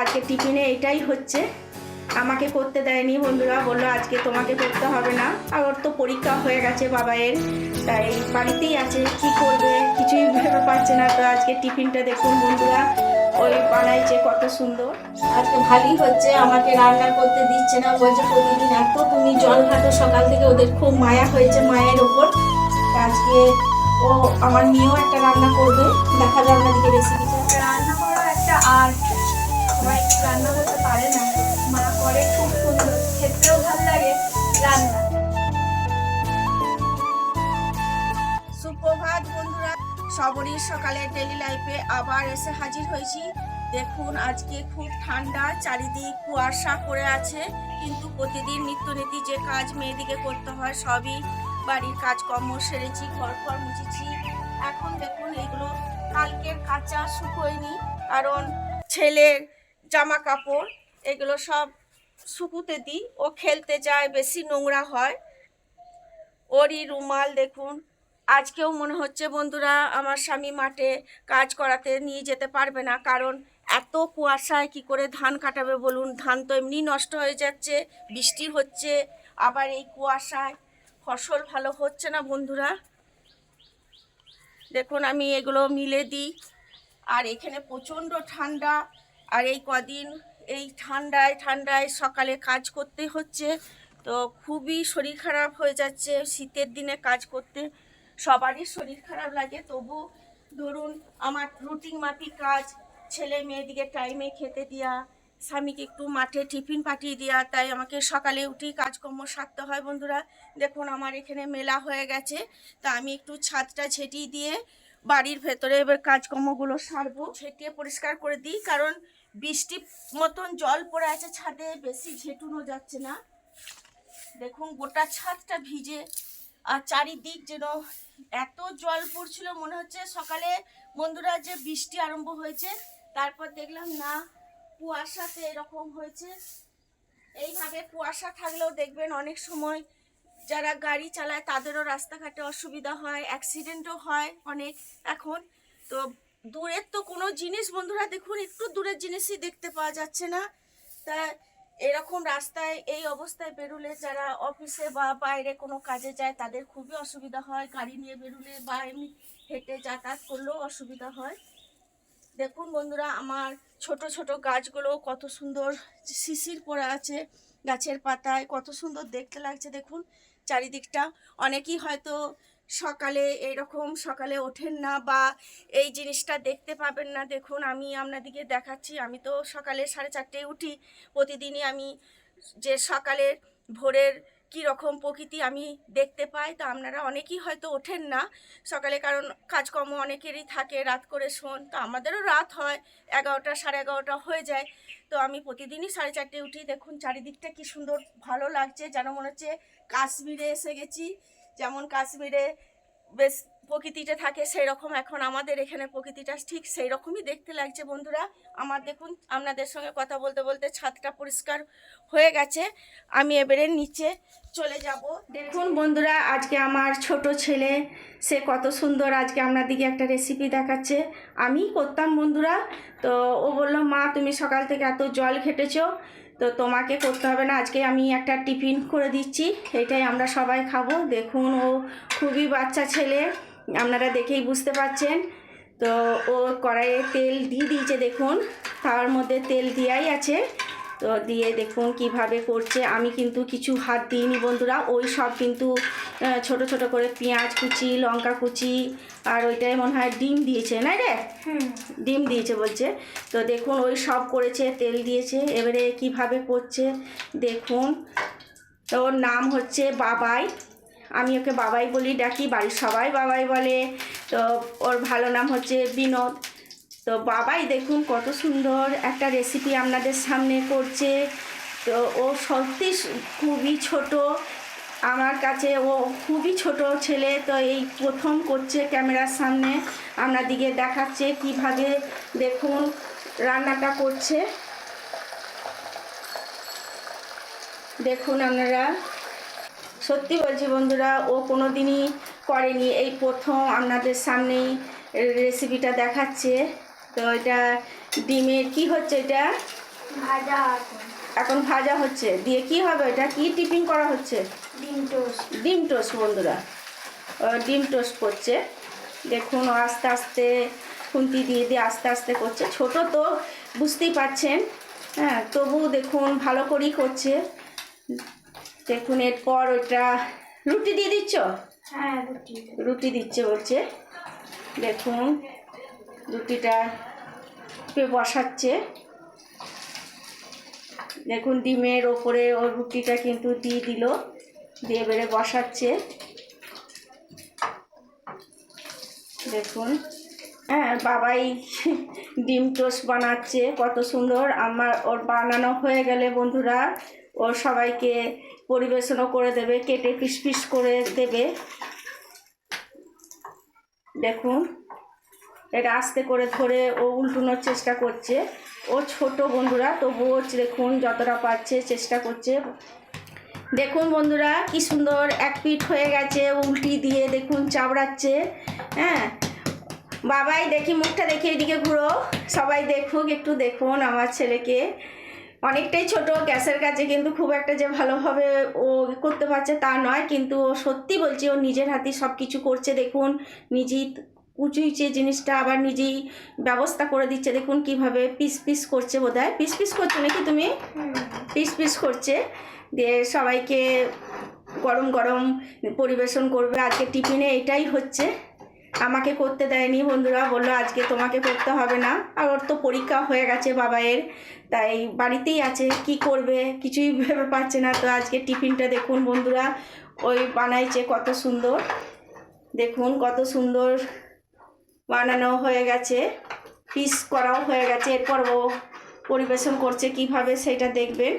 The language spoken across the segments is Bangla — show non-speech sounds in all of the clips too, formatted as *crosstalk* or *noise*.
আজকে টিফিনে এটাই হচ্ছে। আমাকে করতে দেয়নি বন্ধুরা বলল আজকে তোমাকে করতে হবে না। আর ওর তো পরীক্ষা হয়ে গেছে বাবাইয়ের তাই বাড়িতেই আছে কি করবে? কিছুই ভেবে পাচ্ছে না। তো আজকে টিফিনটা দেখুন বন্ধুরা ওই বানাইছে কত সুন্দর। আজকে ভালোই হচ্ছে আমাকে রান্না করতে দিচ্ছে না বলছে প্রতিদিন এত তুমি জল ঘাটো সকাল থেকে ওদের খুব মায়া হয়েছে মায়ের ওপর। আজকে ও আমার মেয়েও একটা রান্না করবে দেখা যাবে রেসিপিটা রান্না করা একটা আর্ট। সবাই রান্না করতে পারে না। মা করে খুব সুন্দর, খেতেও ভালো লাগে রান্না। সুপ্রভাত বন্ধুরা সবরই সকালে ডেলি লাইফে আবার এসে হাজির হয়েছি। দেখুন, আজকে খুব ঠান্ডা, চারিদিক কুয়াশা করে আছে, কিন্তু প্রতিদিন নিত্যনীতি যে কাজ মেয়েদিকে করতে হয়, সবই বাড়ির কাজকর্ম সেরেছি ঘর ঘর মুছেছি। এখন দেখুন, এগুলো কালকের কাঁচা শুকোয়নি, কারণ ছেলের জামা কাপড় এগুলো সব শুকুতে দিই। ও খেলতে যায়, বেশি নোংরা হয়। ওরই রুমাল দেখুন। আজকেও মনে হচ্ছে বন্ধুরা আমার স্বামী মাঠে কাজ করাতে নিয়ে যেতে পারবে না, কারণ এত কুয়াশায় কি করে ধান কাটাবে বলুন? ধান তো এমনি নষ্ট হয়ে যাচ্ছে, বৃষ্টি হচ্ছে, আবার এই কুয়াশায় ফসল ভালো হচ্ছে না বন্ধুরা। দেখুন আমি এগুলো মিলে দিই। আর এখানে প্রচণ্ড ঠান্ডা আর এই কদিন এই ঠান্ডায় ঠান্ডায় সকালে কাজ করতে হচ্ছে। তো খুবই শরীর খারাপ হয়ে যাচ্ছে। শীতের দিনে কাজ করতে সবারই শরীর খারাপ লাগে। তবু ধরুন আমার রুটিন মাফিক কাজ, ছেলে মেয়েদিকে টাইমে খেতে দেওয়া স্বামীকে একটু মাঠে টিফিন পাঠিয়ে দেওয়া তাই আমাকে সকালে উঠেই কাজকর্ম সারতে হয় বন্ধুরা। দেখুন আমার এখানে মেলা হয়ে গেছে, তা আমি একটু ছাদটা ছেটিয়ে দিয়ে বাড়ির ভেতরে এবার কাজকর্মগুলো সারবো। ছেটিয়ে পরিষ্কার করে দিই, কারণ বৃষ্টি মতন জল পড়ে আছে ছাদে, বেশি ঝেটুনো যাচ্ছে না। দেখুন, গোটা ছাদটা ভিজে আর চারিদিক যেন এত জল পড়ছিল, মনে হচ্ছে সকালে বন্ধুরা যে বৃষ্টি আরম্ভ হয়েছে, তারপর দেখলাম না, কুয়াশাতে এরকম হয়েছে। এইভাবে কুয়াশা থাকলেও দেখবেন অনেক সময় যারা গাড়ি চালায়, তাদেরও রাস্তাঘাটে অসুবিধা হয় অ্যাক্সিডেন্টও হয় অনেক এখন। তো দূরের তো কোনো জিনিস, বন্ধুরা দেখুন, একটু দূরের জিনিসই দেখতে পাওয়া যাচ্ছে না। তা এরকম রাস্তায়, এই অবস্থায় বেরোলে যারা অফিসে বা বাইরে কোনো কাজে যায়, তাদের খুবই অসুবিধা হয়। গাড়ি নিয়ে বেরোলে বা এমনি হেঁটে যাতায়াত করলেও অসুবিধা হয়। দেখুন বন্ধুরা, আমার ছোট ছোট গাছগুলো কত সুন্দর শিশির পড়ে আছে গাছের পাতায়, কত সুন্দর দেখতে লাগছে। দেখুন, চারিদিকটা, অনেকেই হয়তো সকালে এরকম সকালে ওঠেন না বা এই জিনিসটা দেখতে পাবেন না। দেখুন, আমি আপনাদেরকে দেখাচ্ছি, আমি তো সকালে সাড়ে চারটেয় উঠি। প্রতিদিনই আমি যে সকালের ভোরের কী রকম প্রকৃতি আমি দেখতে পাই, তা আপনারা অনেকেই হয়তো ওঠেন না। সকালে কারণ কাজকর্ম অনেকেরই থাকে, রাত করে শোন, তো আমাদেরও রাত হয়, এগারোটা সাড়ে এগারোটা হয়ে যায়। তো আমি প্রতিদিনই সাড়ে চারটে উঠি। দেখুন, চারিদিকটা কি সুন্দর ভালো লাগছে, যেন মনে হচ্ছে কাশ্মীরে এসে গেছি। যেমন কাশ্মীরে বেশ প্রকৃতিটা থাকে সেই রকম এখন আমাদের এখানে প্রকৃতিটা ঠিক সেই রকমই দেখতে লাগছে বন্ধুরা। আমার দেখুন, আপনাদের সঙ্গে কথা বলতে বলতে ছাদটা পরিষ্কার হয়ে গেছে। আমি এবারে নিচে চলে যাব। দেখুন বন্ধুরা, আজকে আমার ছোট ছেলে, সে কত সুন্দর আজকে আপনাদিকে একটা রেসিপি দেখাচ্ছে। আমি করতাম বন্ধুরা, তো ও বলল, মা, তুমি সকাল থেকে এত জল ঘেটেছো তো তোমাকে করতে হবে না, আজকে আমি একটা টিফিন করে দিচ্ছি, এটাই আমরা সবাই খাব। দেখুন, ও খুবই বাচ্চা ছেলে, আপনারা দেখেই বুঝতে পারছেন তো ও কড়াইয়ে তেল দিয়ে দিয়েছে, দেখুন, তার মধ্যে তেল দেওয়াই আছে। তো দিয়ে দেখুন কীভাবে করছে। আমি কিন্তু কিছু হাত দিইনি বন্ধুরা ওই সব কিন্তু ছোট ছোট করে পেঁয়াজ কুচি লঙ্কা কুচি আর ওইটাই মনে হয় ডিম দিয়েছে না রে? হুম। ডিম দিয়েছে বলছে। তো দেখুন ওই সব করেছে তেল দিয়েছে এবারে কীভাবে করছে দেখুন। তো ওর নাম হচ্ছে বাবাই। আমি ওকে বাবাই বলি ডাকি বাড়ির সবাই বাবাই বলে। তো ওর ভালো নাম হচ্ছে বিনোদ। তো বাবাই দেখুন কত সুন্দর একটা রেসিপি আপনাদের সামনে করছে। তো ও সত্যি খুবই ছোট। আমার কাছে ও খুবই ছোট ছেলে, তো এই প্রথম করছে ক্যামেরার সামনে। আপনাদিকে দেখাচ্ছে কীভাবে দেখুন রান্নাটা করছে। দেখুন আপনারা। সত্যি বলছি বন্ধুরা, ও কোনো দিনই করেনি। এই প্রথম আপনাদের সামনেই রেসিপিটা দেখাচ্ছে। তো এটা ডিমের কি হচ্ছে এটা? ভাজা এখন ভাজা হচ্ছে। দিয়ে কি হবে এটা? কি টিফিন করা হচ্ছে? ডিম টোস্ট। ডিম টোস্ট বন্ধুরা। ও ডিম টোস্ট করছে। দেখুন ও আস্তে আস্তে খুন্তি দিয়ে দিয়ে আস্তে আস্তে করছে। ছোট তো বুঝতেই পারছেন। হ্যাঁ তবু দেখুন ভালো করেই করছে। দেখুন এরপর ওটা রুটি দিয়ে দিচ্ছ? হ্যাঁ রুটি। রুটি দিচ্ছে বলছে। দেখুন রুটিটা বসাচ্ছে। দেখুন ডিমের ওপরে ও রুটিটা কিন্তু দিয়ে দিল, দিয়ে বেড়ে বসাচ্ছে। দেখুন হ্যাঁ বাবাই *laughs* ডিম টোস্ট বানাচ্ছে, কত সুন্দর। আমার, ওর বানানো হয়ে গেলে বন্ধুরা ওর সবাইকে পরিবেশনও করে দেবে, কেটে পিস পিস করে দেবে। দেখুন এটা আস্তে করে ধরে ও উল্টানোর চেষ্টা করছে। ও ছোট বন্ধুরা, তবুও দেখুন যতটা পারছে চেষ্টা করছে। দেখুন বন্ধুরা, কি সুন্দর এক পিঠ হয়ে গেছে, উল্টি দিয়ে দেখুন চাবড়াচ্ছে হ্যাঁ। বাবাই, দেখি মুখটা দেখি এদিকে ঘুরো। সবাই দেখুক, একটু দেখুন আমার ছেলেকে। অনেকটাই ছোট, গ্যাসের কাছে কিন্তু খুব একটা যে ভালোভাবে ও করতে পারছে তা নয়, কিন্তু ও সত্যি বলছি ও নিজের হাতে সব কিছু করছে, দেখুন। নিজেই কুচুইছে জিনিসটা আবার নিজেই ব্যবস্থা করে দিচ্ছে। দেখুন কীভাবে পিস পিস করছে বোধ হয় পিস পিস করছ নাকি তুমি? পিস পিস করছে। দিয়ে সবাইকে গরম গরম পরিবেশন করবে। আজকে টিফিনে এটাই হচ্ছে। আমাকে করতে দেয়নি বন্ধুরা। বলল আজকে তোমাকে করতে হবে না। আর ওর তো পরীক্ষা হয়ে গেছে বাবাইয়ের তাই বাড়িতেই আছে। কি করবে? কিছুই ভেবে পাচ্ছে না। তো আজকে টিফিনটা দেখুন বন্ধুরা। ওই বানাইছে কত সুন্দর। দেখুন কত সুন্দর বানানো হয়ে গেছে পিস করাও হয়ে গেছে, এরপর ও পরিবেশন করছে কীভাবে সেটা দেখবেন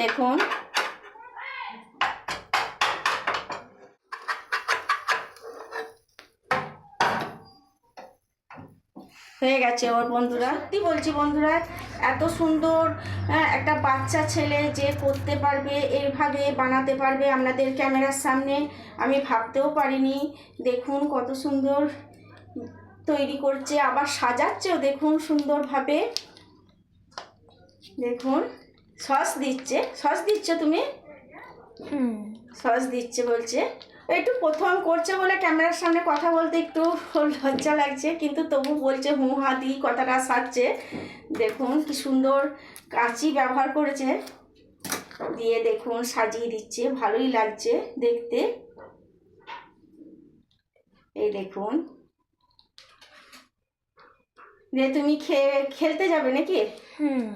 দেখুন। হয়ে গেছে ওর বন্ধুরা। সত্যি বলছি বন্ধুরা এত সুন্দর হ্যাঁ, একটা বাচ্চা ছেলে যে করতে পারবে এইভাবে বানাতে পারবে আপনাদের ক্যামেরার সামনে আমি ভাবতেও পারিনি। দেখুন কত সুন্দর তৈরি করছে আবার সাজাচ্ছেও দেখুন সুন্দরভাবে। দেখুন সস দিচ্ছে সস দিচ্ছ তুমি? হুম। সস দিচ্ছে বলছে। একটু প্রথম করছে বলে ক্যামেরার সামনে কথা বলতে একটু লজ্জা লাগছে, কিন্তু তবু বলছে হু হা দি কথাটা সারছে। দেখুন কি সুন্দর কাঁচি ব্যবহার করেছে। দিয়ে দেখুন সাজিয়ে দিচ্ছে, ভালোই লাগছে দেখতে। এই দেখুন। দিয়ে তুমি খেয়ে, খেলতে যাবে নাকি? হুম।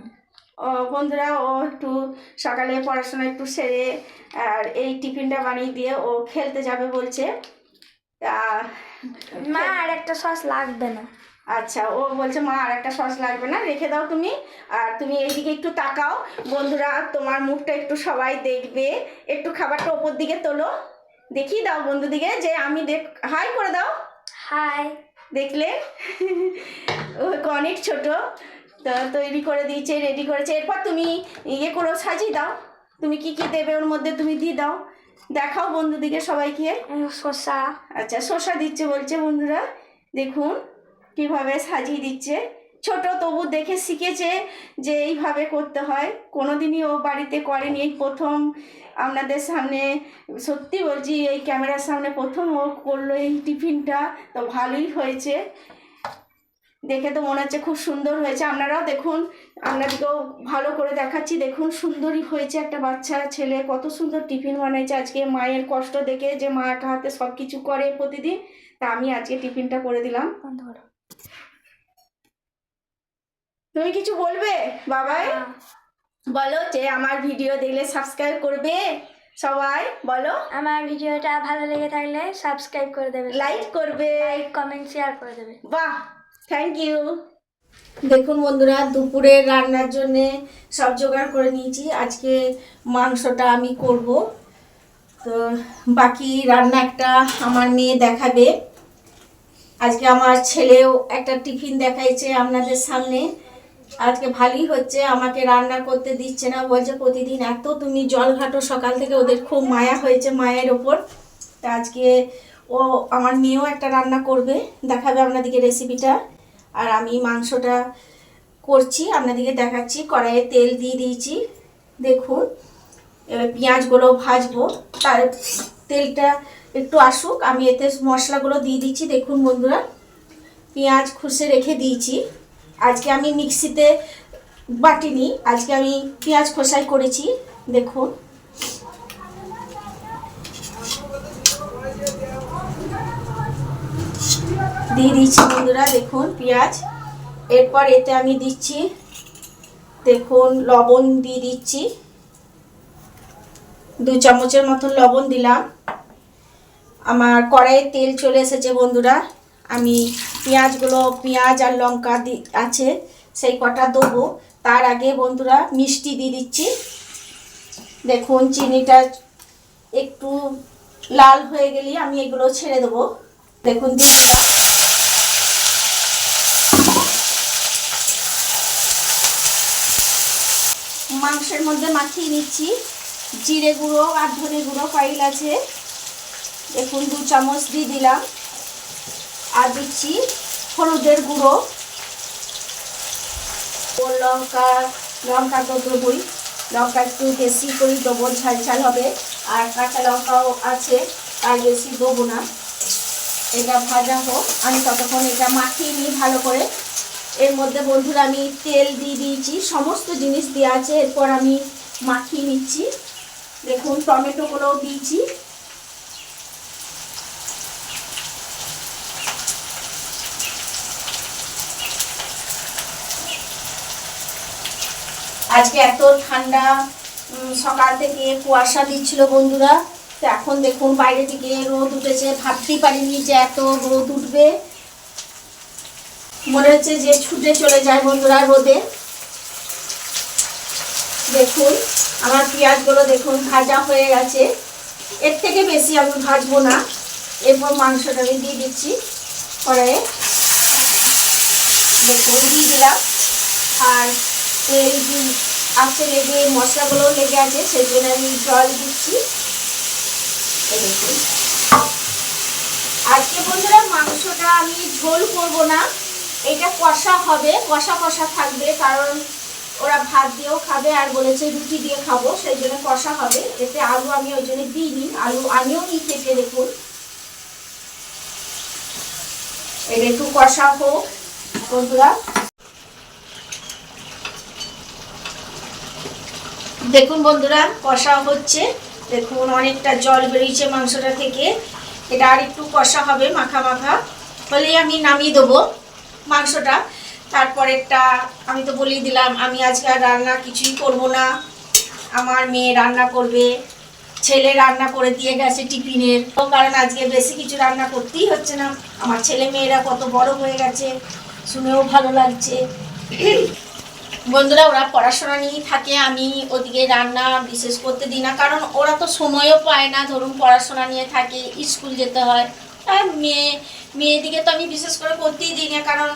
বন্ধুরা ও একটু সকালে পড়াশোনা একটু সেরে আর এই টিফিনটা বানিয়ে দিয়ে ও খেলতে যাবে বলছে। মা আর একটা সস লাগবে না। আচ্ছা ও বলছে মা আর একটা সস লাগবে না রেখে দাও তুমি। আর তুমি এইদিকে একটু তাকাও। বন্ধুরা তোমার মুখটা একটু সবাই দেখবে। একটু খাবারটা ওপর দিকে তোলো। দেখিয়ে দাও বন্ধুদিকে যে আমি দেখ হাই করে দাও। হাই। দেখলে? ও অনেক ছোট। তৈরি করে দিয়েছে রেডি করেছে। এরপর তুমি ইয়ে করো সাজিয়ে দাও। তুমি কি কি দেবে ওর মধ্যে তুমি দিয়ে দাও। দেখাও বন্ধুদিকে সবাইকে। শসা। আচ্ছা শসা দিচ্ছে বলছে বন্ধুরা। দেখুন কীভাবে সাজিয়ে দিচ্ছে। ছোট তবু দেখে শিখেছে যে এইভাবে করতে হয়। কোনোদিনই ও বাড়িতে করেনি। এই প্রথম আপনাদের সামনে সত্যি বলছি এই ক্যামেরার সামনে প্রথম ও করল এই টিফিনটা। তো ভালোই হয়েছে। দেখে তো মনে হচ্ছে খুব সুন্দর হয়েছে। আপনারাও দেখুন আপনাদেরকেও ভালো করে দেখাচ্ছি। দেখুন সুন্দরই হয়েছে একটা বাচ্চা ছেলে। কত সুন্দর টিফিন বানাইছে। আজকে মায়ের কষ্ট দেখে যে মা একা হাতে সব কিছু করে প্রতিদিন তা আমি আজকে টিফিনটা করে দিলাম। তুমি কিছু বলবে বাবাই? বলো যে আমার ভিডিও দেখলে সাবস্ক্রাইব করবে সবাই বলো। আমার ভিডিওটা ভালো লেগে থাকলে সাবস্ক্রাইব করে দেবে। লাইক করবে। লাইক কমেন্ট শেয়ার করে দেবে। বাহ! থ্যাংক ইউ দেখুন বন্ধুরা, দুপুরে রান্নার জন্যে সব জোগাড় করে নিয়েছি। আজকে মাংসটা আমি করব। তো বাকি রান্না একটা আমার মেয়ে দেখাবে। আজকে আমার ছেলেও একটা টিফিন দেখাইছে আপনাদের সামনে। আজকে ভালোই হচ্ছে, আমাকে রান্না করতে দিচ্ছে না। বলছে, প্রতিদিন এত তুমি জল ঘাটো, সকাল থেকে ওদের খুব মায়া হয়েছে মায়ের ওপর। তা আজকে ও, আমার মেয়েও একটা রান্না করবে। দেখাবে আপনাদেরকে রেসিপিটা আর আমি মাংসটা করছি, আপনাদেরকে দেখাচ্ছি, কড়াইয়ে তেল দিয়ে দিয়েছি। দেখুন, এবার পেঁয়াজগুলো ভাজবো। তার তেলটা একটু আসুক, আমি এতে মশলাগুলো দিয়ে দিচ্ছি। দেখুন বন্ধুরা, পেঁয়াজ খুশে রেখে দিয়েছি। আজকে আমি মিক্সিতে বাটিনি, আজকে আমি পেঁয়াজ খোসাই করেছি। দেখুন। দিয়ে দিচ্ছি বন্ধুরা, দেখুন, পেঁয়াজ। এরপর এতে আমি দিচ্ছি, দেখুন, লবণ দিয়ে দিচ্ছি। দু চামচের মতন লবণ দিলাম। আমার কড়াইয়ে তেল চলে এসেছে বন্ধুরা। আমি পেঁয়াজগুলো, পেঁয়াজ আর লঙ্কা দি, আছে, সেই কটা দেবো। তার আগে বন্ধুরা, মিষ্টি দিয়ে দিচ্ছি। দেখুন, চিনিটা একটু লাল হয়ে গেলে আমি এগুলো ছেড়ে দেবো। দেখুন, দিয়ে দিলাম। মাংসের মধ্যে মাখিয়ে নিচ্ছি। জিরে গুঁড়ো আর ধনে গুঁড়ো পাইল আছে। দেখুন, দু চামচ দিয়ে দিলাম। আর দিচ্ছি হলুদের গুঁড়ো। ও লঙ্কা লঙ্কা তো দেবই লঙ্কা একটু বেশি করে দেবো, ঝাল ঝাল হবে। আর কাঁচা লঙ্কাও আছে আর বেশি দেবো না। এটা ভাজা হোক। আমি ততক্ষণ এটা মাখিয়ে নিই ভালো করে। এর মধ্যে বন্ধুরা আমি তেল দিয়ে দিয়েছি, সমস্ত জিনিস দেওয়া আছে। এরপর আমি মাখিয়ে নিচ্ছি। দেখুন, টমেটোগুলোও দিয়েছি। আজকে এত ঠান্ডা সকাল থেকে কুয়াশা দিচ্ছিল বন্ধুরা। তো এখন দেখুন, বাইরে থেকে রোদ উঠেছে। ভাবতেই পারিনি যে এত রোদ উঠবে। মনে হচ্ছে যে ছুটে চলে যায় বন্ধুরা রোদে। দেখুন, আমার পেঁয়াজগুলো দেখুন, ভাজা হয়ে গেছে। এর থেকে বেশি আমি ভাজবো না। এরপর মাংসটা আমি দিয়ে দিচ্ছি কড়াইয়ে। দেখুন, দিয়ে দিলাম। আর তেল আছে লেগে মশলাগুলো লেগে আছে, সেই জন্য আমি জল দিচ্ছি। আজকে বন্ধুরা মাংসটা আমি ঝোল করব না। এটা কষা হবে, কষা কষা থাকবে কারণ ওরা ভাত দিয়েও খাবে আর বলেছে রুটি দিয়ে খাব, সেই জন্য কষা হবে। এতে আলু আমি ওই জন্য দিইনি, আলু আমিও নিই কেটে দেখুন। এটা একটু কষা হোক, বন্ধুরা। দেখুন বন্ধুরা, কষা হচ্ছে। দেখুন, অনেকটা জল বেরিয়েছে মাংসটা থেকে। এটা আর একটু কষা হবে, মাখা মাখা। হলেই আমি নামিয়ে দেবো। মাংসটা। তারপরেরটা আমি তো বলেই দিলাম, আমি আজকে আর রান্না কিছুই করব না। আমার মেয়ে রান্না করবে, ছেলে রান্না করে দিয়ে গেছে টিফিনের। কারণ আজকে বেশি কিছু রান্না করতেই হচ্ছে না। আমার ছেলে মেয়েরা কত বড় হয়ে গেছে, শুনেও ভালো লাগছে। বন্ধুরা, ওরা পড়াশোনা নিয়েই থাকে, আমি ওদিকে রান্না বিশেষ করতে দিই না। কারণ ওরা তো সময়ও পায় না, ধরুন পড়াশোনা নিয়ে থাকে, স্কুল যেতে হয়। আর মেয়ে মেয়েদিকে তো আমি বিশেষ করে করতেই দিই না, কারণ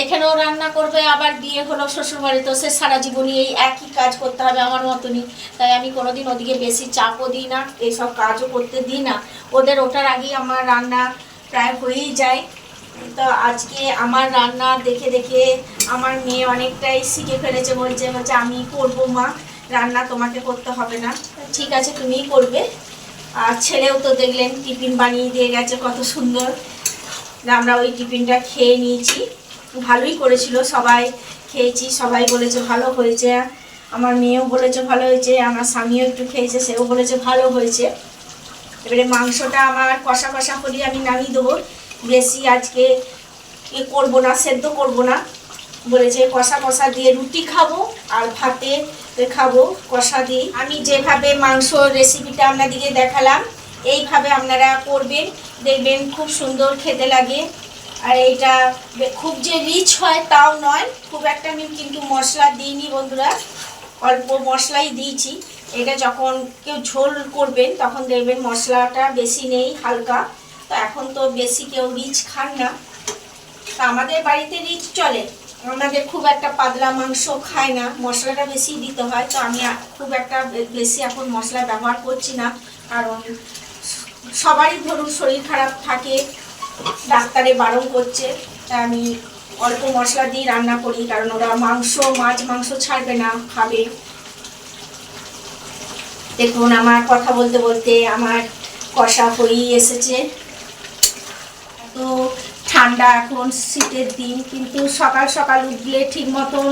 এখানেও রান্না করবে, আবার বিয়ে হলো শ্বশুরবাড়ি তো সে সারা জীবনই এই একই কাজ করতে হবে আমার মতনই। তাই আমি কোনোদিন ওদিকে বেশি চাপও দিই না, এইসব কাজও করতে দিই না। ওদের ওটার আগেই আমার রান্না প্রায় হয়েই যায়। তো আজকে আমার রান্না দেখে দেখে আমার মেয়ে অনেকটাই শিখে ফেলেছে, বলছে বলছে, আমি করব মা, রান্না তোমাকে করতে হবে না। ঠিক আছে, তুমিই করবে। আর ছেলেও তো দেখলেন, টিফিন বানিয়ে দিয়ে গেছে, কত সুন্দর। আমরা ওই টিফিনটা খেয়ে নিয়েছি। ভালোই করেছিল সবাই, খেয়েছি। সবাই বলেছে ভালো হয়েছে। আমার মেয়েও বলেছে ভালো হয়েছে, আমার স্বামীও একটু খেয়েছে, সেও বলেছে ভালো হয়েছে। এবারে মাংসটা আমার কষা কষা করি আমি নামিয়ে দেবো। বেশি আজকে এ করব না, সেদ্ধ করব না। বলেছে কষা কষা দিয়ে রুটি খাব আর ভাতে খাব কষা দিয়ে। আমি যেভাবে মাংস রেসিপিটা আপনাদেরকে দেখালাম এইভাবে আপনারা করবেন, দেখবেন খুব সুন্দর খেতে লাগে। আর এইটা বে- খুব যে রিচ হয় তাও নয়, খুব একটা আমি কিন্তু মশলা দিইনি বন্ধুরা, অল্প মশলাই দিয়েছি। এটা যখন কেউ ঝোল করবেন, তখন দেখবেন মশলাটা বেশি নেই হালকা। তো এখন তো বেশি কেউ রিচ খান না। তা আমাদের বাড়িতে রিচ চলে। আমাদের খুব একটা পাতলা মাংস খায় না, মশলাটা বেশি দিতে হয়। তো আমি খুব একটা বেশি এখন মশলা ব্যবহার করছি না। কারণ সবারই ধরুন শরীর খারাপ থাকে, ডাক্তারে বারণ করছে তাই আমি অল্প মশলা দিয়ে রান্না করি, কারণ ওরা মাংস, মাছ, মাংস ছাড়বে না, খাবে। দেখুন, আমার কথা বলতে বলতে আমার কষা হয়েই এসেছে। তো ঠান্ডা এখন শীতের দিন, কিন্তু সকাল সকাল উঠলে ঠিক মতন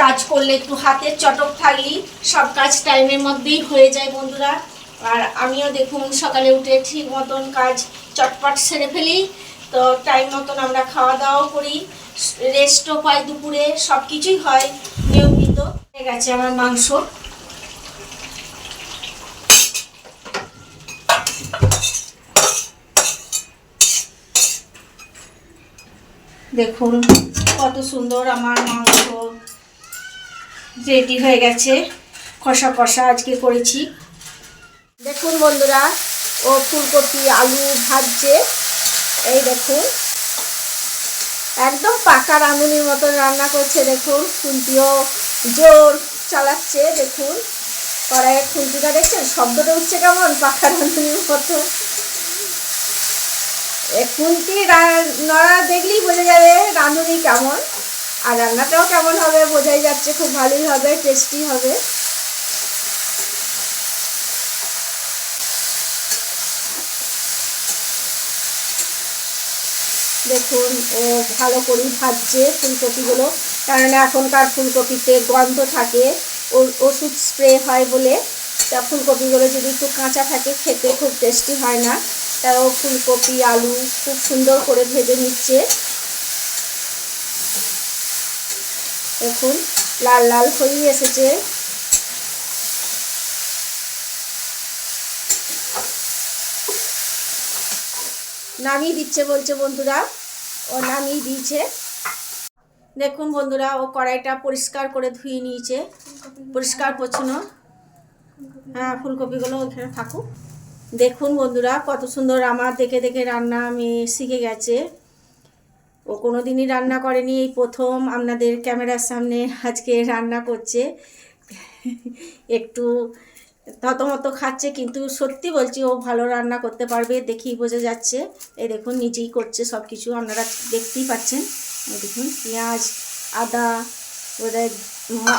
কাজ করলে একটু হাতের চটক থাকলেই সব কাজ টাইমের মধ্যেই হয়ে যায় বন্ধুরা। আর আমিও দেখুন সকালে উঠে ঠিক মতন কাজ চটপট সেরে ফেলি। তো টাইম মতন আমরা খাওয়া দাওয়াও করি। রেস্টও পাই দুপুরে সব কিছুই হয় নিয়মিত। হয়ে গেছে আমার মাংস। দেখুন কত সুন্দর আমার মাংস। রেডি হয়ে গেছে। কষা কষা আজকে করেছি। দেখুন বন্ধুরা, ও ফুলকপি, আলু ভাজছে। এই দেখুন, একদম পাকা রাঁধুনির মতো রান্না করছে, দেখুন, খুন্তিও জোর চালাচ্ছে, দেখুন। কড়াইয়ের খুন্তিটা দেখছেন? শব্দটা উঠছে কেমন? পাকা রাঁধুনির মতো। খুন্তি নড়া দেখলেই বোঝা যাবে রাঁধুনি কেমন। আর রান্নাটাও কেমন হবে, বোঝাই যাচ্ছে খুব ভালোই হবে টেস্টি হবে। দেখুন ভালো করেই ভাজছে ফুলকপিগুলো কারণ এখনকার ফুলকপিতে গন্ধ থাকে ওষুধ স্প্রে হয় বলে। তা ফুলকপিগুলো যদি একটু কাঁচা থাকে, খেতে খুব টেস্টি হয় না। তা ও ফুলকপি, আলু খুব সুন্দর করে ভেজে নিচ্ছে। দেখুন, লাল লাল হয়েই এসেছে। নামিয়ে দিচ্ছে বলছে বন্ধুরা। ও নামিয়ে দিয়েছে। দেখুন বন্ধুরা, ও কড়াইটা পরিষ্কার করে ধুয়ে নিয়েছে। পরিষ্কার, পরিচ্ছন্ন। হ্যাঁ ফুলকপিগুলো ওখানে থাকুক। দেখুন বন্ধুরা, কত সুন্দর আমার দেখে দেখে রান্না আমি শিখে গেছে। ও কোনো দিনই রান্না করেনি এই প্রথম, আপনাদের ক্যামেরার সামনে আজকে রান্না করছে। একটু থতমত খাচ্ছে কিন্তু সত্যি বলছি ও ভালো রান্না করতে পারবে দেখেই বোঝা যাচ্ছে। এই দেখুন নিজেই করছে সব কিছু আপনারা দেখতেই পাচ্ছেন। এই দেখুন পেঁয়াজ আদা ওদের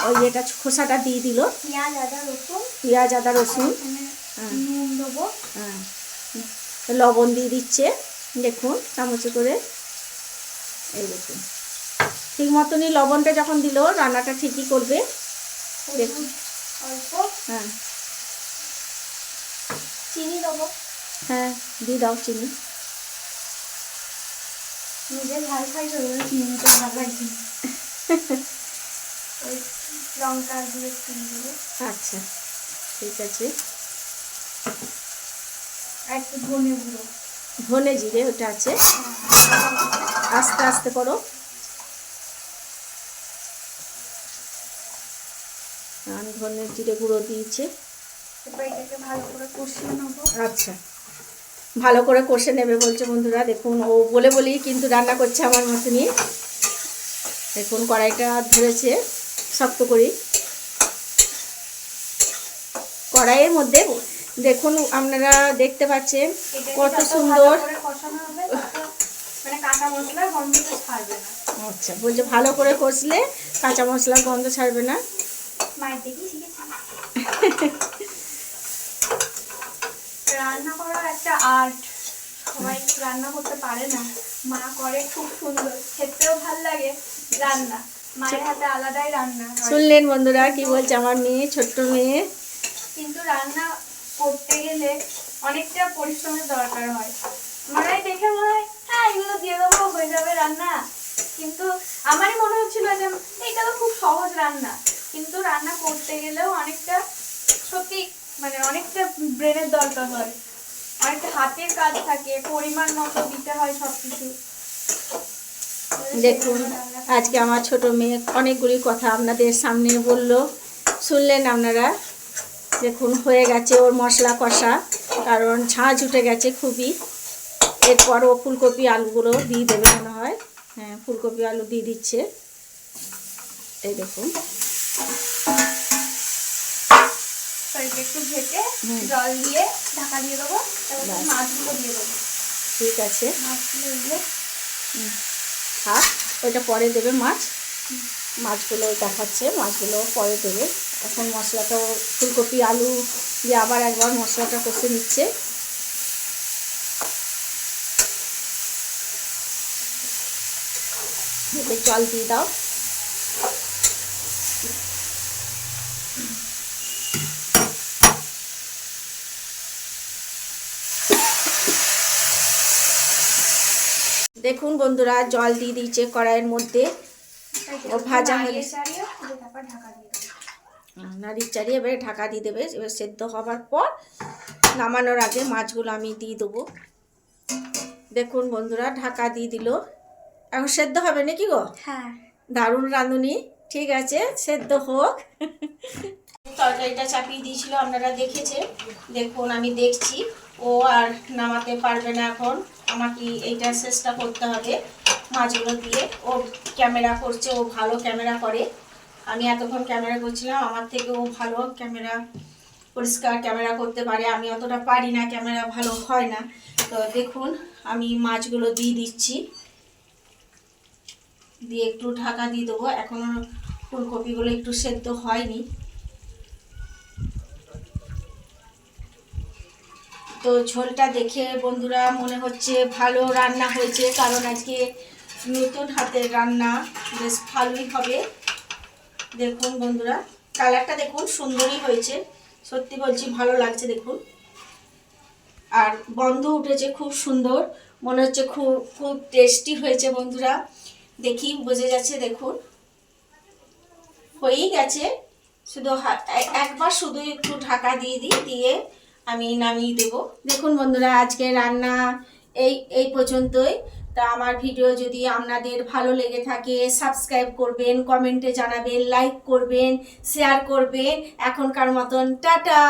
ওই এটা খোসাটা দিয়ে দিল। পেঁয়াজ আদা রসুন। পেঁয়াজ আদা রসুন। হ্যাঁ। নুন দেবো। হ্যাঁ। লবণ দিয়ে দিচ্ছে। দেখুন চামচে করে। এই দেখুন। ঠিক মতনই লবণটা যখন দিল রান্নাটা ঠিকই করবে। দেখুন অল্প। হ্যাঁ। চিনি দেবো। হ্যাঁ দিয়ে দাও চিনি। নিজে ঝাল খাই তো ওই চিনিটা ভালো লাগছে ওই লঙ্কা দিয়ে চিনি দেবো আচ্ছা ঠিক আছে। আর একটু ধনে গুঁড়ো। ধনে জিরে ওটা আছে। আস্তে আস্তে করো। ধনে জিরে গুঁড়ো দিয়েছে। এবার এটাকে ভালো করে কষিয়ে নেব। আচ্ছা। ভালো করে কষে নেবে বলছে বন্ধুরা দেখুন ও বলে বলেই কিন্তু রান্না করছে আমার মতনই দেখুন কড়াইটা ধরেছে শক্ত করি কড়াইয়ের মধ্যে দেখুন আপনারা দেখতে পাচ্ছেন কত সুন্দর। মানে আচ্ছা বলছে ভালো করে কষলে কাঁচা মশলার গন্ধ ছাড়বে না। মায়ের দেখি *laughs* রান্না করা একটা আর্ট সবাই রান্না করতে পারে না। মা করে খুব সুন্দর। খেতেও ভালো লাগে রান্না। মায়ের হাতে আলাদাই রান্না শুনলেন বন্ধুরা কি বলছে আমার মেয়ে ছোট্ট মেয়ে? কিন্তু রান্না করতে গেলে অনেকটা পরিশ্রমের দরকার হয়। মনে হয় দেখে মনে হয় হ্যাঁ এগুলো দিয়ে দেবো হয়ে যাবে রান্না। কিন্তু আমারই মনে হচ্ছিল যে এইটা তো খুব সহজ রান্না। কিন্তু রান্না করতে গেলেও অনেকটা সত্যি মানে অনেকটা ব্রেনের দরকার হয়। অনেকটা হাতের কাজ থাকে, পরিমাণ মতো দিতে হয় সব কিছু দেখুন, আজকে আমার ছোট মেয়ে অনেকগুলি কথা আপনাদের সামনে বলল। শুনলেন আপনারা? দেখুন, হয়ে গেছে ওর মশলা কষা, কারণ ঝাঁঝ উঠে গেছে খুবই। এরপর ও ফুলকপি আলুগুলো দিয়ে দেবে মনে হয়। হ্যাঁ ফুলকপি আলু দিয়ে দিচ্ছে। এই দেখুন। একটু হুম। জল দিয়ে ঢাকা দিয়ে দেবো তারপর মাছগুলো দিয়ে দেবো। ঠিক আছে। মাছগুলো দিয়ে থাক ওইটা পরে দেবে মাছ। মাছগুলো দেখাচ্ছে মাছগুলো পরে দেবে। এখন মশলাটাও ফুলকপি আলু দিয়ে আবার একবার মশলাটা কষে নিচ্ছে। জল দিয়ে দাও। দেখুন বন্ধুরা জল দিয়ে দিয়েছে কড়াইয়ের মধ্যে। ও ভাজা হয়ে নাড়ি চাড়িয়ে এবারে ঢাকা দিয়ে দেবে। এবার সেদ্ধ হবার পর নামানোর আগে মাছগুলো আমি দিয়ে দেবো। দেখুন বন্ধুরা ঢাকা দিয়ে দিল। এখন সেদ্ধ হবে নাকি গো? হ্যাঁ। দারুণ রাঁধুনি। ঠিক আছে সেদ্ধ হোক। তরকারিটা চাপিয়ে দিয়েছিল আপনারা দেখেছে দেখুন আমি দেখছি। ও আর নামাতে পারবে না এখন। আমাকে এইটা চেষ্টা করতে হবে মাছগুলো দিয়ে। ও ক্যামেরা করছে, ও ভালো ক্যামেরা করে। আমি এতক্ষণ ক্যামেরা করছিলাম, আমার থেকে ও ভালো ক্যামেরা, পরিষ্কার ক্যামেরা করতে পারে। আমি অতটা পারি না, ক্যামেরা ভালো হয় না। তো দেখুন, আমি মাছগুলো দিয়ে দিচ্ছি। দিয়ে একটু ঢাকা দিয়ে দেবো। এখনও ফুলকপিগুলো একটু সেদ্ধ হয়নি। তো ঝোলটা দেখে বন্ধুরা মনে হচ্ছে ভালো রান্না হয়েছে, কারণ আজকে নতুন হাতের রান্না, বেশ ভালোই হবে। দেখুন বন্ধুরা, কালারটা দেখুন, সুন্দরই হয়েছে। সত্যি বলছি, ভালো লাগছে দেখুন। আর গন্ধ উঠেছে খুব সুন্দর, মনে হচ্ছে খুব খুব টেস্টি হয়েছে বন্ধুরা। দেখি, বোঝা যাচ্ছে, দেখুন। হয়েই গেছে। শুধু একবার শুধু একটু ঢাকা দিয়ে দিই, দিয়ে আমি নামিয়ে দেবো। দেখুন বন্ধুরা, আজকে রান্না এই এই পর্যন্তই। তা আমার ভিডিও যদি আপনাদের ভালো লেগে থাকে সাবস্ক্রাইব করবেন কমেন্টে জানাবেন লাইক করবেন শেয়ার করবেন। এখনকার মতন, টাটা!